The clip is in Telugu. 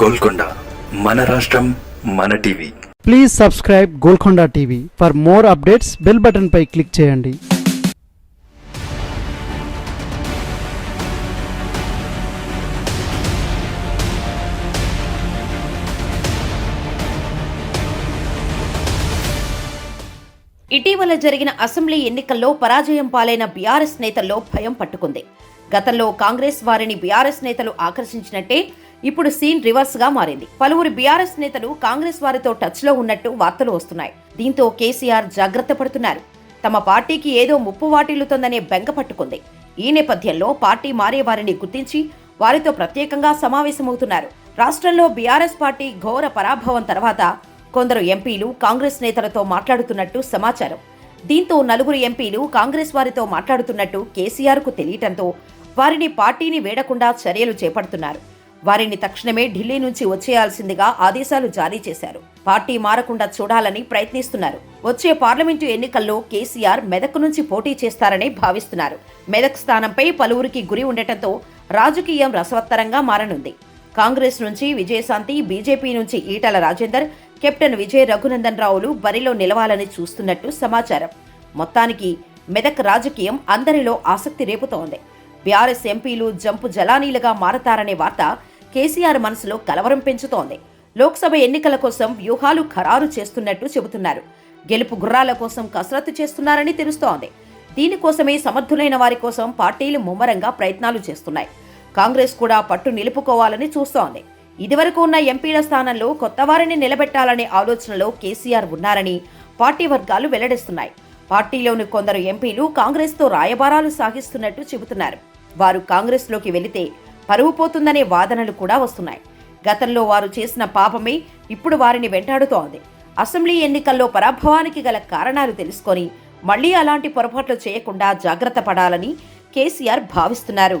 గోల్కొండ మన రాష్ట్రం మన TV. Please subscribe Golconda TV for more updates bell button pi click చేయండి. ఇటీవల జరిగిన అసెంబ్లీ ఎన్నికల్లో పరాజయం పాలైన బీఆర్ఎస్ నేతల్లో భయం పట్టుకుంది. గతంలో కాంగ్రెస్ వారిని బీఆర్ఎస్ నేతలు ఆకర్షించినట్టే ఇప్పుడు సీన్ రివర్స్గా మారింది. పలువురు బీఆర్ఎస్ నేతలు కాంగ్రెస్ వారితో టచ్లో ఉన్నట్టు వార్తలు వస్తున్నాయి. దీంతో కేసీఆర్ జాగ్రత్త పడుతున్నారు. తమ పార్టీకి ఏదో ముప్పు వాటిల్లుతోందనే బెంగ పట్టుకుంది. ఈ నేపథ్యంలో పార్టీ మారే వారిని గుర్తించి వారితో ప్రత్యేకంగా సమావేశమవుతున్నారు. రాష్ట్రంలో బీఆర్ఎస్ పార్టీ ఘోర పరాభవం తర్వాత కొందరు ఎంపీలు కాంగ్రెస్ నేతలతో మాట్లాడుతున్నట్టు సమాచారం. దీంతో నలుగురు ఎంపీలు కాంగ్రెస్ వారితో మాట్లాడుతున్నట్టు కేసీఆర్కు తెలియటంతో వారిని పార్టీని వేడకుండా చర్యలు చేపడుతున్నారు. వారిని తక్షణమే ఢిల్లీ నుంచి వచ్చేయాల్సిందిగా ఆదేశాలు జారీ చేశారు. పార్టీ మారకుండా చూడాలని ప్రయత్నిస్తున్నారు. వచ్చే పార్లమెంటు ఎన్నికల్లో కేసీఆర్ మెదక్ నుంచి పోటీ చేస్తారని భావిస్తున్నారు. మెదక్ స్థానంపై పలువురికి గురి ఉండటంతో రాజకీయం రసవత్తరంగా మారనుంది. కాంగ్రెస్ నుంచి విజయశాంతి బీజేపీ నుంచి ఈటల రాజేందర్ కెప్టెన్ విజయ్ రఘునందన్ రావులు బరిలో నిలవాలని చూస్తున్నట్టు సమాచారం. మొత్తానికి మెదక్ రాజకీయం అందరిలో ఆసక్తి రేపుతోంది. బీఆర్ఎస్ ఎంపీలు జంపు జలానీలుగా మారతారనే వార్త కేసీఆర్ మనసులో కలవరం పెంచుతోంది. లోక్సభ ఎన్నికల కోసం వ్యూహాలు ఖరారు చేస్తున్నట్టు చెబుతున్నారు. గెలుపు గుర్రాల కోసం కసరత్తు చేస్తున్నారని తెలుస్తోంది. దీనికోసమే సమర్థులైన వారి కోసం పార్టీలు ముమ్మరంగా ప్రయత్నాలు చేస్తున్నాయి. కాంగ్రెస్ కూడా పట్టు నిలుపుకోవాలని చూస్తోంది. ఇదివరకు ఉన్న ఎంపీల స్థానంలో కొత్త వారిని నిలబెట్టాలనే ఆలోచనలో కేసీఆర్ ఉన్నారని పార్టీ వర్గాలు వెల్లడిస్తున్నాయి. పార్టీలోని కొందరు ఎంపీలు కాంగ్రెస్తో రాయబారాలు సాగిస్తున్నట్టు చెబుతున్నారు. వారు కాంగ్రెస్లోకి వెళితే పరువు పోతుందనే వాదనలు కూడా వస్తున్నాయి. గతంలో వారు చేసిన పాపమే ఇప్పుడు వారిని వెంటాడుతోంది. అసెంబ్లీ ఎన్నికల్లో పరాభవానికి గల కారణాలు తెలుసుకొని మళ్ళీ అలాంటి పొరపాట్లు చేయకుండా జాగ్రత్త పడాలని కేసీఆర్ భావిస్తున్నారు.